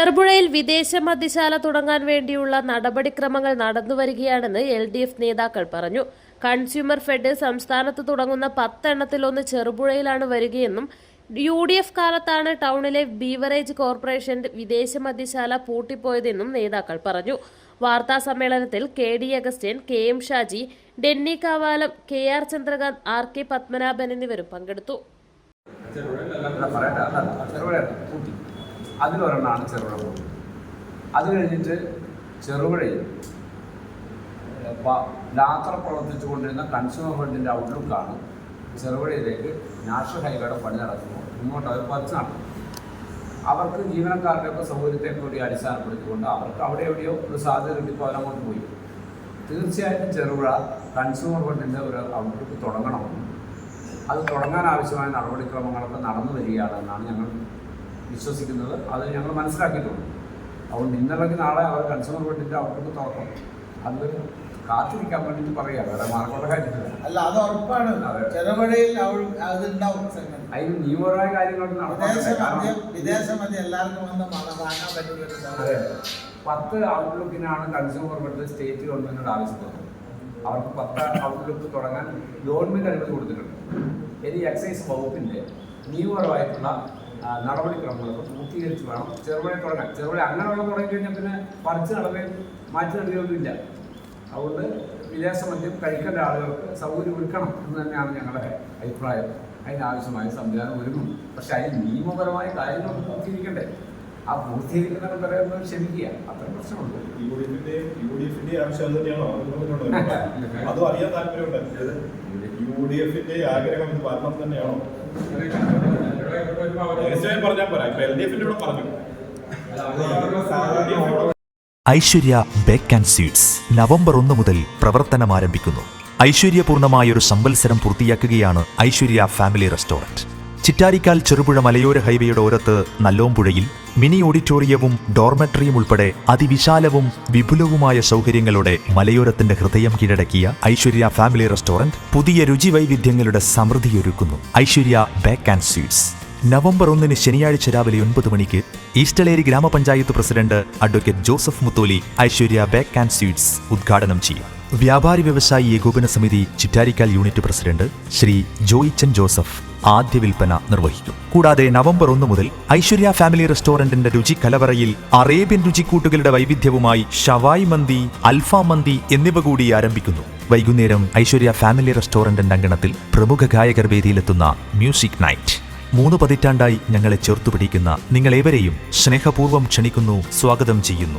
ചെറുപുഴയിൽ വിദേശ മദ്യശാല തുടങ്ങാൻ വേണ്ടിയുള്ള നടപടിക്രമങ്ങൾ നടന്നുവരികയാണെന്ന് എൽ ഡി എഫ് നേതാക്കൾ പറഞ്ഞു. കൺസ്യൂമർ ഫെഡ് സംസ്ഥാനത്ത് തുടങ്ങുന്ന പത്തെണ്ണത്തിലൊന്ന് ചെറുപുഴയിലാണ് വരികയെന്നും യു ഡി എഫ് കാലത്താണ് ടൗണിലെ ബീവറേജ് കോർപ്പറേഷൻ വിദേശ മദ്യശാല പൂട്ടിപ്പോയതെന്നും നേതാക്കൾ പറഞ്ഞു. വാർത്താ സമ്മേളനത്തിൽ K D Augustine K M Shaji Denny Kavalam K R Chandrakanth R K Padmanabhan എന്നിവരും പങ്കെടുത്തു. അതിലൊരെണ്ണമാണ് ചെറുപുഴ പോകുന്നത് അത് കഴിഞ്ഞിട്ട് ചെറുപുഴയിൽ ലാത്ര പ്രവർത്തിച്ചു കൊണ്ടിരുന്ന പ്രവർത്തിച്ചുകൊണ്ടിരുന്ന കൺസ്യൂമർ ഫണ്ടിന്റെ ഔട്ട്ലുക്കാണ് ചെറുപുഴയിലേക്ക് നാഷണൽ ഹൈവേയുടെ പണി നടക്കുമ്പോൾ ഇങ്ങോട്ട് അവർ പറിച്ചു നടത്തും അവർക്ക് ജീവനക്കാരുടെയൊക്കെ സൗകര്യത്തെ കൂടി അടിസ്ഥാനപ്പെടുത്തിക്കൊണ്ട് അവർക്ക് അവിടെ എവിടെയോ ഒരു സാധ്യത കിട്ടിയപ്പോൾ അവരങ്ങോട്ട് പോയി. തീർച്ചയായിട്ടും ചെറുപുഴ കൺസ്യൂമർ ഫണ്ടിന്റെ ഒരു ഔട്ട്ലുക്ക് തുടങ്ങണമെന്നും. അത് തുടങ്ങാൻ ആവശ്യമായ നടപടിക്രമങ്ങളൊക്കെ നടന്നു വരികയാണെന്നാണ് ഞങ്ങൾ വിശ്വസിക്കുന്നത്. അത് ഞങ്ങൾ മനസ്സിലാക്കിയിട്ടുണ്ട്. അതുകൊണ്ട് ഇന്നല്ലെങ്കിൽ നാളെ അവർ കൺസ്യൂമർ ഫണ്ടിന്റെ ഔട്ട്ലുക്ക് തുറക്കും. അത് കാത്തിരിക്കാൻ വേണ്ടിയിട്ട് പറയുക വേറെ മാർക്കുള്ള കാര്യത്തില്ല അല്ല അത് ഉറപ്പാണ്. ചെലവഴയിൽ ചെറുപുഴയിൽ അതുണ്ടാവും. അതിന് നിയമപരമായ കാര്യങ്ങളൊക്കെ വിദേശ നടത്താൻ വിദേശ മദ്യം എല്ലാവർക്കും വന്ന് വാങ്ങാൻ പറ്റുന്ന. പത്ത് ഔട്ട്ലുക്കിനാണ് കൺസ്യൂമർ ഫണ്ട് സ്റ്റേറ്റ് ഗവൺമെന്റിനോട് ആവശ്യപ്പെടുന്നത് അവർക്ക് പത്ത് ഔട്ട്ലുക്ക് തുടങ്ങാൻ ഗവൺമെന്റ് അനുമതി കൊടുത്തിട്ടുണ്ട്. ഇനി എക്സൈസ് വകുപ്പിന്റെ നിയമപരമായിട്ടുള്ള നടപടിക്രമങ്ങളൊക്കെ പൂർത്തീകരിച്ച് വേണം. ചെറുപുഴ തുടങ്ങാൻ. ചെറുപുഴ അങ്ങനെ വെള്ളം തുടങ്ങി കഴിഞ്ഞാൽ പിന്നെ പറിച്ച് നടക്കുകയും മാറ്റി നടക്കുകയൊന്നുമില്ല അതുകൊണ്ട് വിദേശ മദ്യം കഴിക്കേണ്ട ആളുകൾക്ക് സൗകര്യം ഒരുക്കണം എന്ന് തന്നെയാണ് ഞങ്ങളുടെ അഭിപ്രായം. അതിനാവശ്യമായ സംവിധാനം ഒരുങ്ങും. പക്ഷെ അതിന് നിയമപരമായ കാര്യങ്ങളൊക്കെ പൂർത്തീകരിക്കണ്ടേ? ആ പൂർത്തീകരിക്കുന്നവർ പറയുന്നത് ക്ഷമിക്കുക. അത്ര പ്രശ്നമുണ്ട്. യു ഡി എഫിന്റെ യു ഡി എഫിന്റെ ആവശ്യം തന്നെയാണോ അതും അറിയാൻ താല്പര്യമുണ്ട്. യു ഡി എഫിന്റെ ആഗ്രഹം ഇത് ഭരണം തന്നെയാണോ? ഇപ്പൊ പറഞ്ഞു. Aishwarya bake and sweets November ഒന്ന് മുതൽ പ്രവർത്തനം ആരംഭിക്കുന്നു. ഐശ്വര്യപൂർണമായൊരു സംവത്സരം പൂർത്തിയാക്കുകയാണ് ഐശ്വര്യ ഫാമിലി റെസ്റ്റോറന്റ്. ചിറ്റാരിക്കാൽ ചെറുപുഴ മലയോര ഹൈവേയുടെ ഓരത്ത് നല്ലോമ്പുഴയിൽ മിനി ഓഡിറ്റോറിയവും ഡോർമെട്രിയും ഉൾപ്പെടെ അതിവിശാലവും വിപുലവുമായ സൗകര്യങ്ങളോടെ മലയോരത്തിന്റെ ഹൃദയം കീഴടക്കിയ ഐശ്വര്യ ഫാമിലി റെസ്റ്റോറന്റ് പുതിയ രുചി വൈവിധ്യങ്ങളുടെ സമൃദ്ധിയൊരുക്കുന്നു Aishwarya bake and sweets November ഒന്നിന് ശനിയാഴ്ച രാവിലെ ഒൻപത് മണിക്ക് ഈസ്റ്റലേരി ഗ്രാമപഞ്ചായത്ത് president advocate Joseph Mutholi Aishwarya bake and sweets ഉദ്ഘാടനം ചെയ്യും. വ്യാപാരി വ്യവസായി ഏകോപന സമിതി ചിറ്റാരിക്കാൽ യൂണിറ്റ് പ്രസിഡന്റ് ശ്രീ ജോയിച്ചൻ ജോസഫ് ആദ്യ വിൽപ്പന നിർവഹിക്കും. കൂടാതെ നവംബർ ഒന്ന് മുതൽ ഐശ്വര്യ ഫാമിലി റെസ്റ്റോറന്റിന്റെ രുചി കലവറയിൽ അറേബ്യൻ രുചിക്കൂട്ടുകളുടെ വൈവിധ്യവുമായി ഷവായ് മന്തി അൽഫാം മന്തി എന്നിവ കൂടി ആരംഭിക്കുന്നു. വൈകുന്നേരം ഐശ്വര്യ ഫാമിലി റെസ്റ്റോറന്റിന്റെ അങ്കണത്തിൽ പ്രമുഖ ഗായകർ വേദിയിലെത്തുന്ന മ്യൂസിക് നൈറ്റ്. മൂന്ന് പതിറ്റാണ്ടായി ഞങ്ങളെ ചേർത്തുപിടിക്കുന്ന നിങ്ങളേവരെയും സ്നേഹപൂർവം ക്ഷണിക്കുന്നു സ്വാഗതം ചെയ്യുന്നു.